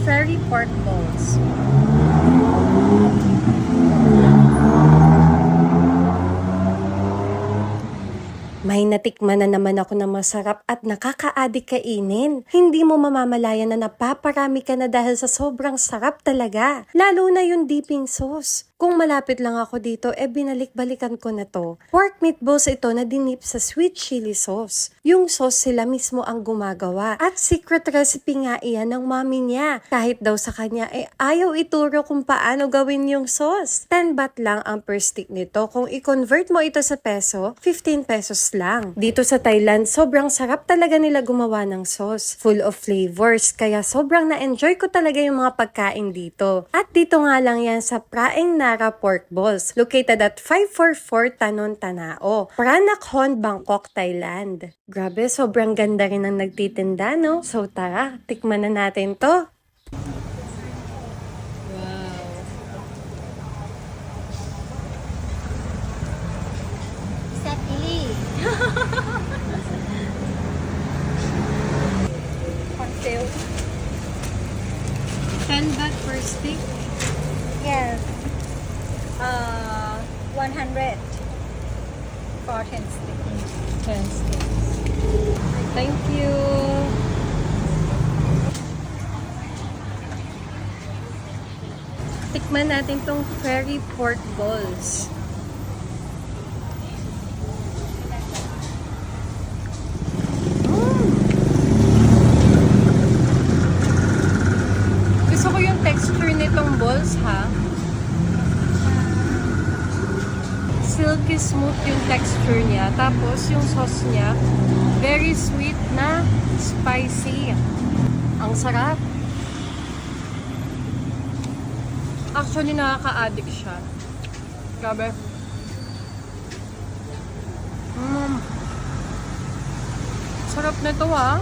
Fairy pork balls. May natikman na naman ako na masarap at nakakaadik kainin. Hindi mo mamamalayan na napaparami ka na dahil sa sobrang sarap talaga. Lalo na yung dipping sauce. Kung malapit lang ako dito, eh binalik-balikan ko na to. Pork meatballs ito na dinip sa sweet chili sauce. Yung sauce sila mismo ang gumagawa. At secret recipe nga iyan ng mami niya. Kahit daw sa kanya, eh ayaw ituro kung paano gawin yung sauce. 10 baht lang ang per stick nito. Kung i-convert mo ito sa peso, 15 pesos lang. Dito sa Thailand, sobrang sarap talaga nila gumawa ng sauce. Full of flavors. Kaya sobrang na-enjoy ko talaga yung mga pagkain dito. At dito nga lang yan sa Praeng Nara Pork Balls. Located at 544 Tanon Tanao. Pranakhon, Bangkok, Thailand. Grabe, sobrang ganda rin ang nagtitinda, no? So tara, tikman na natin to. Sale. 10 baht per stick. Yes. Uh, 100 for 10 sticks. 10 sticks. Thank you. Tikman natin tong fairy pork balls. Mm. Texture nitong balls ha. Silky smooth yung texture niya. Tapos yung sauce niya, very sweet na spicy. Ang sarap. Actually, nakaka-addict siya. Grabe. Mm. Sarap na to ah.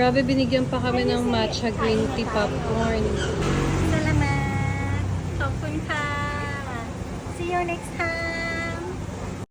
Grabe, binigyan pa kami ng matcha green tea popcorn. Salamat! Popcorn pa! See you next time!